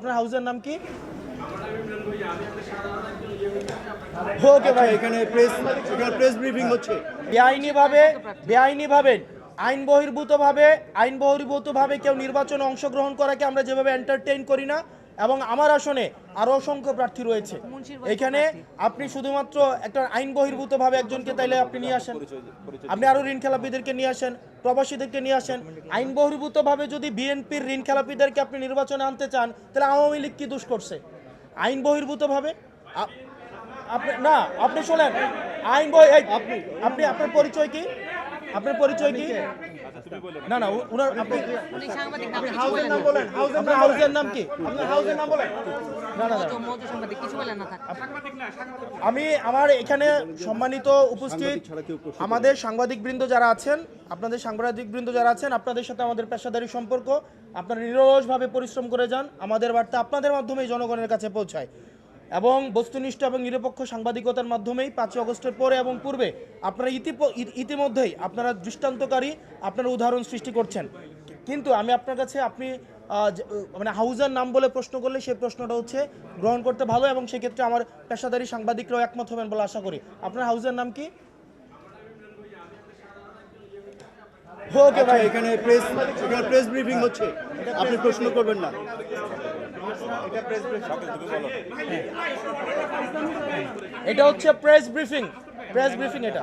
আপনার হাউসের নাম কি? ওকে ভাই, এখানে প্রেস এখানে প্রেস ব্রিফিং হচ্ছে। বেআইনিভাবে বেআইনিভাবে আইন বহির্ভূতভাবে আইন বহির্ভূতভাবে কেউ নির্বাচনে অংশগ্রহণ করাকে আমরা যেভাবে এন্টারটেইন করি না এবং আমার আসনে আরও অসংখ্য প্রার্থী রয়েছে। এখানে আপনি শুধুমাত্র একটা আইন বহির্ভূতভাবে একজনকে তাইলে আপনি নিয়ে আসেন। আপনি আরও ঋণ খেলাপিদেরকে নিয়ে আসেন, প্রবাসীদেরকে নিয়ে আসেন। আইন বহির্ভূতভাবে যদি বিএনপির ঋণ খেলাপিদেরকে আপনি নির্বাচনে আনতে চান, তাহলে আওয়ামী লীগ কি দোষ করছে? আইন বহির্ভূতভাবে? আপনি, না, আপনি শোনেন। আইন বই আপনি আপনি, আপনার পরিচয় কি? আপনার পরিচয় কি? না না উনার আপনি উনি সাংবাদিক নাম কিছু হাউসের নাম বলেন হাউসের নাম কি? আপনার হাউসের নাম বলেন। না না না। মধু মধু সাংবাদিক কিছু বলেন না থাক। আমি আমার এখানে সম্মানিত উপস্থিত আমাদের সাংবাদিক বৃন্দ যারা আছেন আপনাদের সাংবাদিক বৃন্দ যারা আছেন আপনাদের সাথে আমাদের পেশাদারি সম্পর্ক আপনারা নিরলসভাবে পরিশ্রম করে যান আমাদের বার্তা আপনাদের মাধ্যমেই জনগণের কাছে পৌঁছায়। এবং বস্তুনিষ্ঠ এবং নিরপেক্ষ সাংবাদিকতার মাধ্যমেই পাঁচই আগস্টের পরে এবং পূর্বে আপনারা ইতিমধ্যেই আপনারা দৃষ্টান্তকারী আপনারা উদাহরণ সৃষ্টি করছেন। কিন্তু আমি আপনার কাছে আপনি মানে হাউজার নাম বলে প্রশ্ন করলে সেই প্রশ্নটা হচ্ছে গ্রহণ করতে ভালো এবং সেক্ষেত্রে আমার পেশাদারি সাংবাদিকরাও একমত হবেন বলে আশা করি। আপনার হাউজের নাম কি? ওকে ভাই, এখানে প্রেস এখানে প্রেস ব্রিফিং হচ্ছে। আপনি প্রশ্ন করবেন না। এটা হচ্ছে প্রেস ব্রিফিং প্রেস ব্রিফিং এটা.